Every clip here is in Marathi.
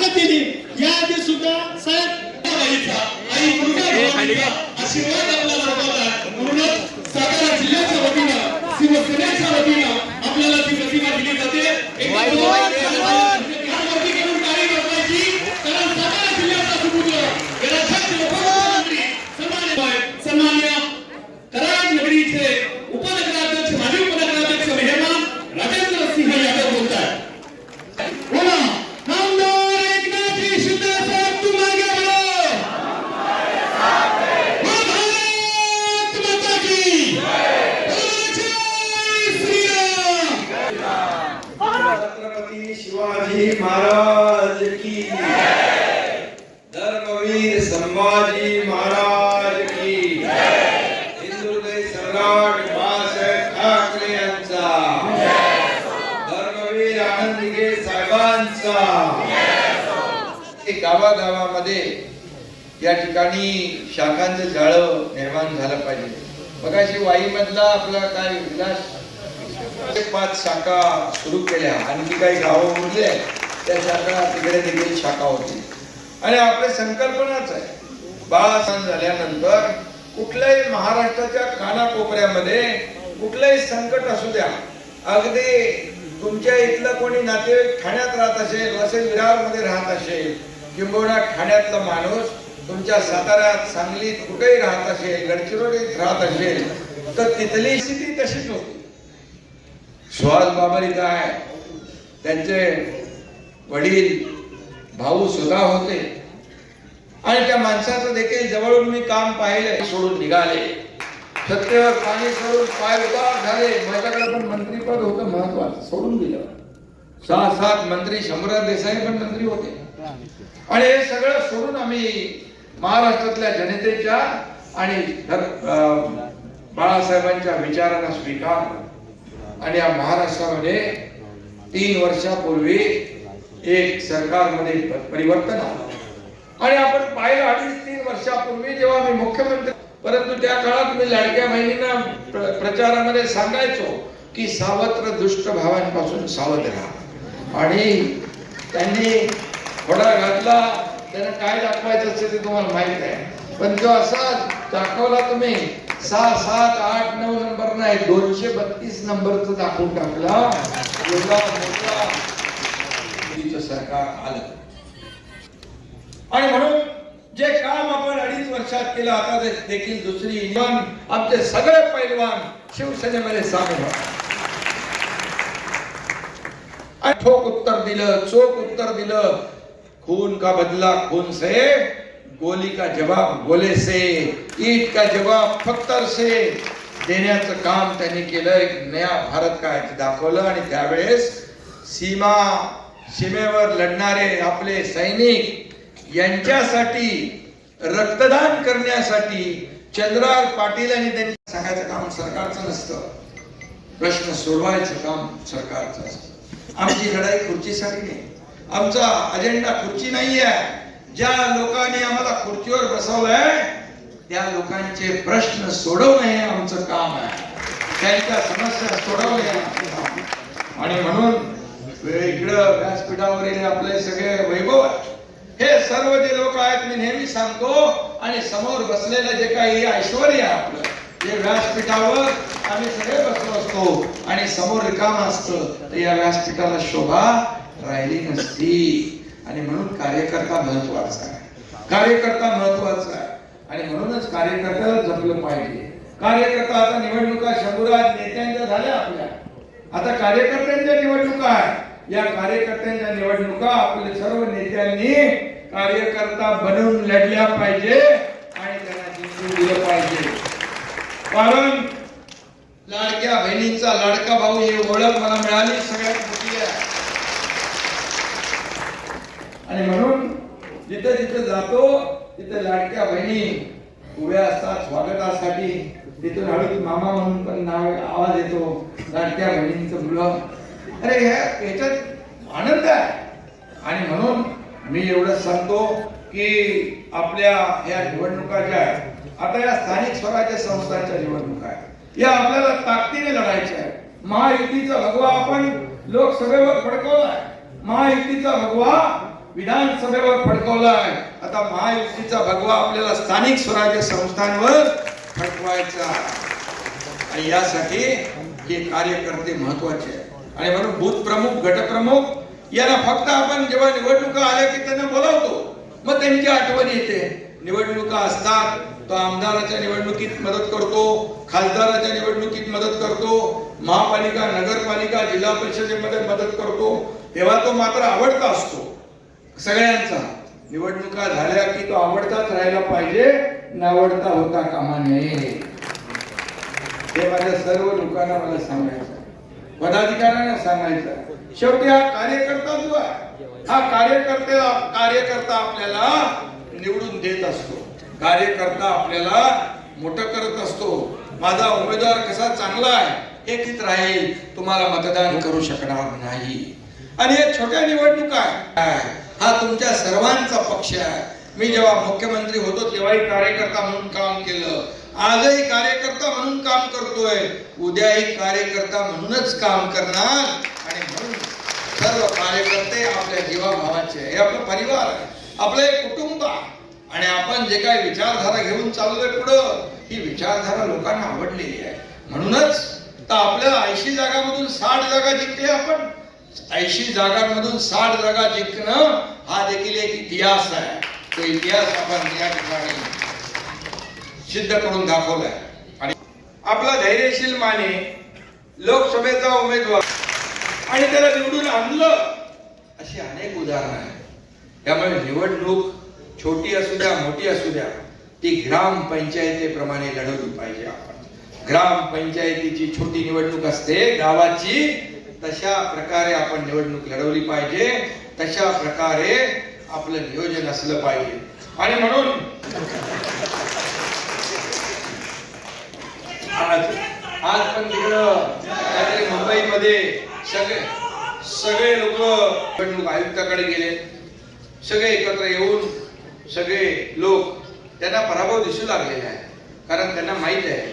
ताकदीने साहेबांचा एक गावागावामध्ये या ठिकाणी शाखांचं जाळं निर्माण झालं पाहिजे. मगाशी वाईमधला आपला काय विलास पाच शाखा सुरू केल्या. आणखी काही गावं उरले त्या शाखा तिकडे देखील शाखा होती. आणि आपले संकल्पनाच आहे. बाळासन झाल्यानंतर कुठल्याही महाराष्ट्राच्या कानाकोपऱ्यामध्ये कुठलंही संकट असू द्या. अगदी तुमच्या इथलं कोणी नातेवाईक ठाण्यात राहत असेल असेल विरारमध्ये राहत असेल किंबहुना ठाण्यातला माणूस तुमच्या साताऱ्यात सांगलीत कुठेही राहत असेल गडचिरोलीत राहत असेल तर तिथली स्थिती तशीच होती. सुहास बाबर इथं आहे. त्यांचे वडील भाऊ सुद्धा होते. आणि त्या माणसाचं देखील जवळून मी काम पाहिले सोडून निघाले. सत्तेवर पाणी सोडून पाय उतार झाले. माझ्याकडे पण मंत्रीपद होतं महत्वाचं. सोडून दिलं. सहा सात मंत्री शंभरराव देसाई पण मंत्री होते. आणि हे सगळं सोडून आम्ही महाराष्ट्रातल्या जनतेच्या आणि अं, बाळासाहेबांच्या विचारांना स्वीकार आणि या महाराष्ट्रामध्ये तीन वर्षापूर्वी एक सरकारमध्ये परिवर्तन आलं. आणि आपण पाहिलं अडीच तीन वर्षापूर्वी जेव्हा मी मुख्यमंत्री परंतु त्या काळात मी लाडक्या बहिणींना प्रचारामध्ये सांगायचो की सावत्र दुष्ट भावांपासून सावध राहा. आणि त्यांनी थोडा घातला त्यांना काय दाखवायचं असते ते तुम्हाला माहीत आहे. पण जो असा दाखवला तुम्ही सहा सात आठ नऊ नंबर नाही दोनशे बत्तीस नंबरचं दाखवून टाकला एवढा मोठा सरकार आलं. आणि म्हणून जे काम आपण अडीच वर्षात केलं आता देखील दुसरी इमान आमचे सगळे पैलवान शिवसेनेमध्ये सामील व्हा ठोक उत्तर दिलं चोख उत्तर दिलं. खून का बदला खून से गोली का जवाब गोले से ईट का जवाब पत्थर से. देण्याचं काम त्यांनी केलं एक नया भारत काय दाखवलं. आणि त्यावेळेस सीमा सीमेवर लढणारे आपले सैनिक यांच्यासाठी रक्तदान करण्यासाठी चंद्रार पाटील आणि त्यांनी सांगायचं काम सरकारचं नसतं. प्रश्न सोडवायचं काम सरकारचं असतं. आमची लढाई खुर्चीसाठी नाही. आमचा अजेंडा खुर्ची नाही आहे ज्या लोकांनी आम्हाला खुर्चीवर बसवलंय त्या लोकांचे प्रश्न सोडवणं हे आमचं काम आहे. त्यांच्या समस्या सोडवणे आणि म्हणून इकडं व्यासपीठावरील आपले सगळे वैभव आहे हे सर्व जे लोक आहेत मी नेहमी सांगतो आणि समोर बसलेलं जे काही ऐश्वर आहे आपलं जे व्यासपीठावर आम्ही सगळे बसलो असतो आणि समोर रिकाम असतं तर या व्यासपीठाला शोभा राहिली नसती. आणि म्हणून कार्यकर्ता महत्त्वाचा आहे. कार्यकर्ता महत्त्वाचा आहे. आणि म्हणूनच कार्यकर्त्याला जपलं पाहिजे. कार्यकर्ता आता निवडणुका शंभरात नेत्यांच्या झाल्या आपल्या. आता कार्यकर्त्यांच्या निवडणुका आहेत. या कार्यकर्त्यांच्या निवडणुका आपल्या सर्व नेत्यांनी कार्यकर्ता बनवून लढल्या पाहिजे आणि त्यांना जिंकून दिलं पाहिजे. कारण लाडक्या बहिणींचा लाडका भाऊ ही ओळख मला मिळाली सगळ्यात मोठी आहे. आणि म्हणून जिथे जिथे जातो तिथे लाडक्या बहिणी उभ्या असतात स्वागतासाठी. तिथून हळूच मामा म्हणून पण नाव आवाज येतो लाडक्या बहिणींचं मुलं. अरे ह्या याच्यात आनंद आहे. आणि म्हणून मी एवढं सांगतो की आपल्या या निवडणुका ज्या आहेत आता या स्थानिक स्वराज्य संस्थांच्या निवडणुका आहेत. या आपल्याला ताकदीने लढायच्या आहेत. महायुतीचा भगवा आपण लोकसभेवर फडकवलाय महायुतीचा भगवा विधानसभेवर फडकवलाय आता महायुतीचा भगवा आपल्याला स्थानिक स्वराज्य संस्थांवर फडकवायचा आणि यासाठी हे कार्यकर्ते महत्त्वाचे आहे आणि म्हणून बूथ प्रमुख गटप्रमुख याला फक्त आपण जेव्हा निवडणुका आल्या की त्यांना बोलावतो मग त्यांची आठवण येते. निवडणुका असतात तो आमदाराच्या निवडणुकीत मदत करतो खासदाराच्या निवडणुकीत मदत करतो महापालिका नगरपालिका जिल्हा परिषदेमध्ये मदत करतो. तेव्हा तो मात्र आवडता असतो. सगळ्यांचा. निवडणुका झाल्या की तो आवडताच राहायला पाहिजे नावडता होता कामा नये. हे माझ्या सर्व लोकांना मला सांगायचं पदाधिकाऱ्यांना सांगायचं. शेवटी हा कार्यकर्ता जो आहे हा कार्यकर्ते कार्यकर्ता आपल्याला निवडून देत असतो. कार्यकर्ता आपल्याला मोठं करत असतो. माझा उमेदवार कसा चांगला आहे हे राहील तुम्हाला मतदान करू शकणार नाही. आणि हे छोट्या निवडणुका आहे. हा तुमच्या सर्वांचा पक्ष आहे. मी जेव्हा मुख्यमंत्री होतो तेव्हाही कार्यकर्ता म्हणून काम केलं. आजही कार्यकर्ता म्हणून काम करतोय. उद्याही कार्यकर्ता म्हणूनच काम करणार. आणि म्हणून सर्व कार्यकर्ते आपल्या जीवाभावाचे हे आपलं परिवार आहे. आपलं एक कुटुंब आहे. आणि आपण जे काही विचारधारा घेऊन चाललोय पुढं ही विचारधारा लोकांना आवडलेली आहे. म्हणूनच तर आपल्या ऐंशी जागामधून साठ जागा जिंकले आपण. ऐंशी जागांमधून साठ जागा जिंकणं हा देखील एक इतिहास आहे. तो इतिहास आपण या ठिकाणी सिद्ध करून दाखवलाय. आणि आपला धैर्यशील माने लोकसभेचा उमेदवार आणि त्याला निवडून आणलं अशी अनेक उदाहरणं आहेत. त्यामुळे निवडणूक छोटी असू द्या मोठी असू द्या ती ग्रामपंचायतीप्रमाणे लढवली पाहिजे आपण. ग्रामपंचायतीची छोटी निवडणूक असते गावाची तशा प्रकारे आपण निवडणूक लढवली पाहिजे तशा प्रकारे आपलं नियोजन असलं पाहिजे. आणि म्हणून आज आज पण तिकडं काहीतरी मुंबईमध्ये सगळे सगळे लोक निवडणूक आयुक्ताकडे गेले. सगळे एकत्र येऊन सगळे लोक त्यांना पराभव दिसू लागलेला आहे कारण त्यांना माहीत आहे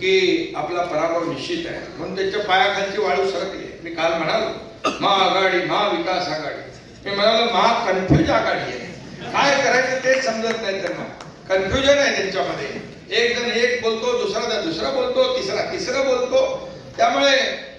की आपला पराभव निश्चित आहे. म्हणून त्यांच्या पायाखालची वाळू सरकली. मी काल म्हणालो महाआघाडी महाविकास आघाडी. मी म्हणालो महा कन्फ्युज आघाडी आहे. काय करायचं तेच समजत नाही त्यांना. कन्फ्युजन आहे त्यांच्यामध्ये. एक जण एक बोलतो दुसरा जण दुसरा बोलतो तिसरा तिसरा बोलतो. त्यामुळे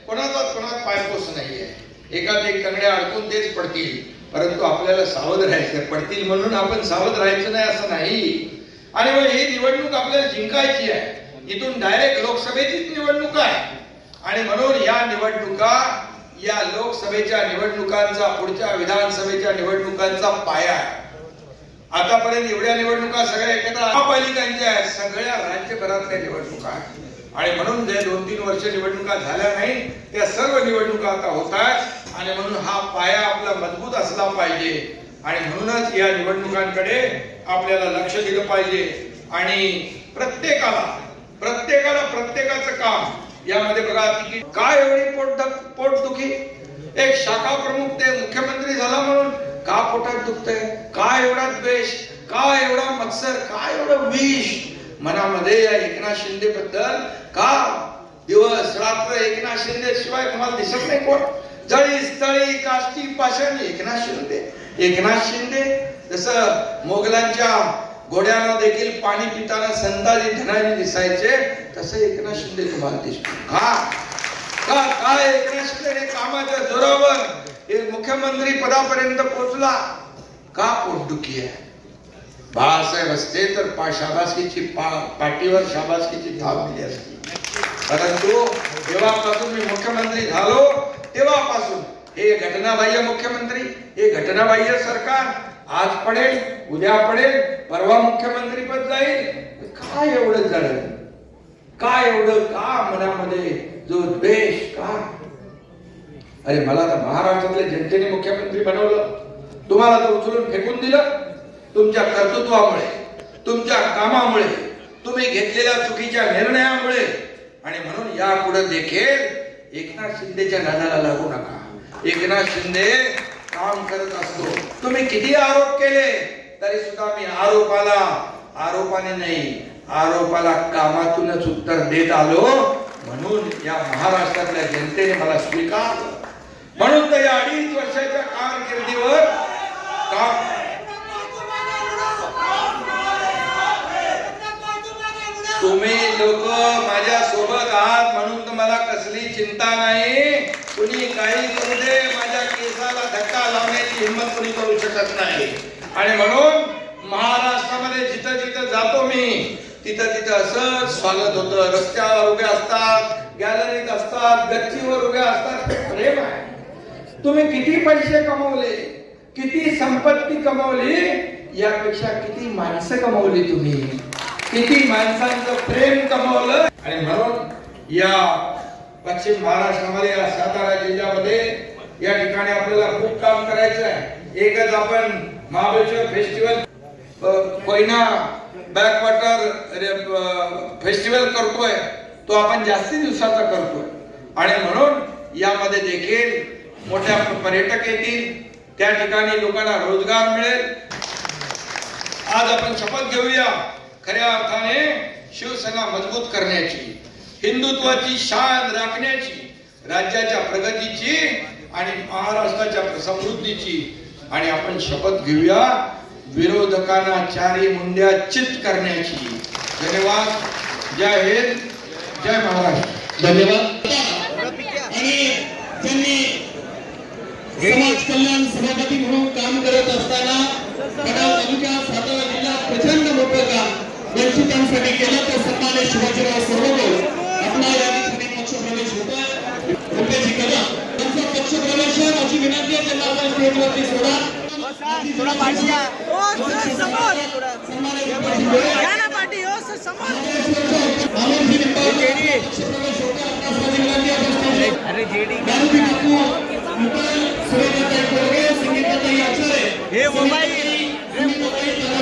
कोणाचा कोणात पायपोस नाहीये. आहे एखादे कंगड्या अडकून तेच पडतील. परंतु आपल्याला सावध राहायचं पडतील म्हणून आपण सावध राहायचं नाही असं नाही. आणि मग ही निवडणूक आपल्याला जिंकायची आहे. इथून डायरेक्ट लोकसभेचीच निवडणूक आहे. आणि म्हणून या निवडणुका या लोकसभेच्या निवडणुकांचा पुढच्या विधानसभेच्या निवडणुकांचा पाया आहे. आतापर्यंत एवढ्या निवडणुका सगळ्या एकत्र महापालिकांच्या आहेत सगळ्या राज्यभरातल्या निवडणुका आहेत. आणि म्हणून जे दोन तीन वर्ष निवडणुका झाल्या नाही त्या सर्व निवडणुका आता होत आहेत आणि म्हणून हा पाया आपला मजबूत असला पाहिजे. आणि म्हणूनच या निवडणुकांकडे आपल्याला लक्ष दिलं पाहिजे. आणि प्रत्येकाला प्रत्येकाला प्रत्येकाचं काम. यामध्ये बघा तिकीट काय एवढी पोट पोटदुखी? एक शाखा प्रमुख ते मुख्यमंत्री झाला म्हणून का पोटात दुखतंय? का एवढा द्वेष? का एवढा मत्सर? का एवढं विष? मनामध्ये या एकनाथ शिंदे बद्दल का दिवस रात्र एकनाथ शिंदे शिवाय तुम्हाला दिसत नाही कोण? जळी स्थळी काष्टी पाषाण एकनाथ शिंदे. एकनाथ शिंदे जसं मोगलांच्या घोड्याला देखील पाणी पिताना संताजी धनाजी दिसायचे तसं एकनाथ शिंदे तुम्हाला दिसतो का का काय एकनाथ शिंदे कामाच्या जोरावर? हे मुख्यमंत्री पदापर्यंत पोहोचला. का पोटदुखी आहे? बाळासाहेब असते तर पा शाबासकीची पा पाठीवर शाबासकीची धाव दिली असती. परंतु जेव्हापासून मी मुख्यमंत्री झालो तेव्हापासून हे घटनाबाह्य मुख्यमंत्री हे घटनाबाह्य सरकार आज पडेल उद्या पडेल परवा मुख्यमंत्री पद जाईल. काय एवढं जड काय एवढं का मनामध्ये जो द्वेष का अरे मला तर महाराष्ट्रातल्या जनतेने मुख्यमंत्री बनवलं. तुम्हाला तर उचलून फेकून दिलं. तुमच्या कर्तृत्वामुळे तुमच्या कामामुळे तुम्ही घेतलेल्या चुकीच्या निर्णयामुळे. आणि म्हणून यापुढे देखील एकनाथ शिंदेच्या नादाला लागू नका. एकनाथ शिंदे काम करत असतो. तुम्ही किती आरोप केले तरी सुद्धा मी आरोपाला आरोपाने नाही आरोपाला कामातूनच उत्तर देत आलो. म्हणून या महाराष्ट्रातल्या जनतेने मला स्वीकारलं. म्हणून तर या अडीच वर्षाच्या कारकिर्दीवर का तुम्ही लोक माझ्या सोबत आहात म्हणून तुम्हाला कसली चिंता नाही. कुणी काही करू दे माझ्या केसाला धक्का लावण्याची हिंमत कुणी करू शकत नाही. आणि म्हणून महाराष्ट्रामध्ये जिथं जिथं जातो मी तिथं तिथं असंच स्वागत होतं. रस्त्यावर उभे असतात गॅलरीत असतात गच्चीवर उभे असतात. प्रेम आहे. तुम्ही किती पैसे कमवले किती संपत्ती कमवली यापेक्षा किती माणसं कमवली तुम्ही? किती माणसांचं प्रेम कमवलं? आणि म्हणून या पश्चिम महाराष्ट्रामध्ये या सातारा जिल्ह्यामध्ये या ठिकाणी आपल्याला खूप काम करायचं आहे. एकच आपण Mahabaleshwar festival Koyna backwater festival करतोय तो आपण जास्ती दिवसाचा करतोय. आणि म्हणून यामध्ये देखील मोठ्या पर्यटक येतील. त्या ठिकाणी लोकांना रोजगार मिळेल. आज आपण शपथ घेऊया खऱ्या अर्थाने शिवसेना मजबूत करण्याची हिंदुत्वाची शान राखण्याची राज्याच्या प्रगतीची आणि महाराष्ट्राच्या समृद्धीची. आणि आपण शपथ घेऊया विरोधकांना चारी मुंड्या चित करण्याची. धन्यवाद. जय हिंद. जय महाराष्ट्र. धन्यवाद आणि त्यांनी समाज कल्याण सभापती म्हणून काम करत असताना खडाव तालुक्यात सातारा जिल्ह्यात प्रचंड मोठं काम वंचितांसाठी केलं. तर सन्मान्य शिवाजीराव सर्वोदय आपला या ठिकाणी पक्षप्रवेश होतोय. रुपयाची कला त्यांचा पक्षप्रवेश आहे. माझी विनंती आहे त्यांना आपण स्टेजवरती सोडा. थोड़ा पार्टी द्या. ओ सर समोर. सन्मान्य रुपयाची कला. घ्या ना पार्टी ओ सर समोर. अमोलजी निंबाळकर पक्षप्रवेश होतोय. आपणास माझी विनंती आहे. आपण स्टेजवर अरे जेडी हे मुंबई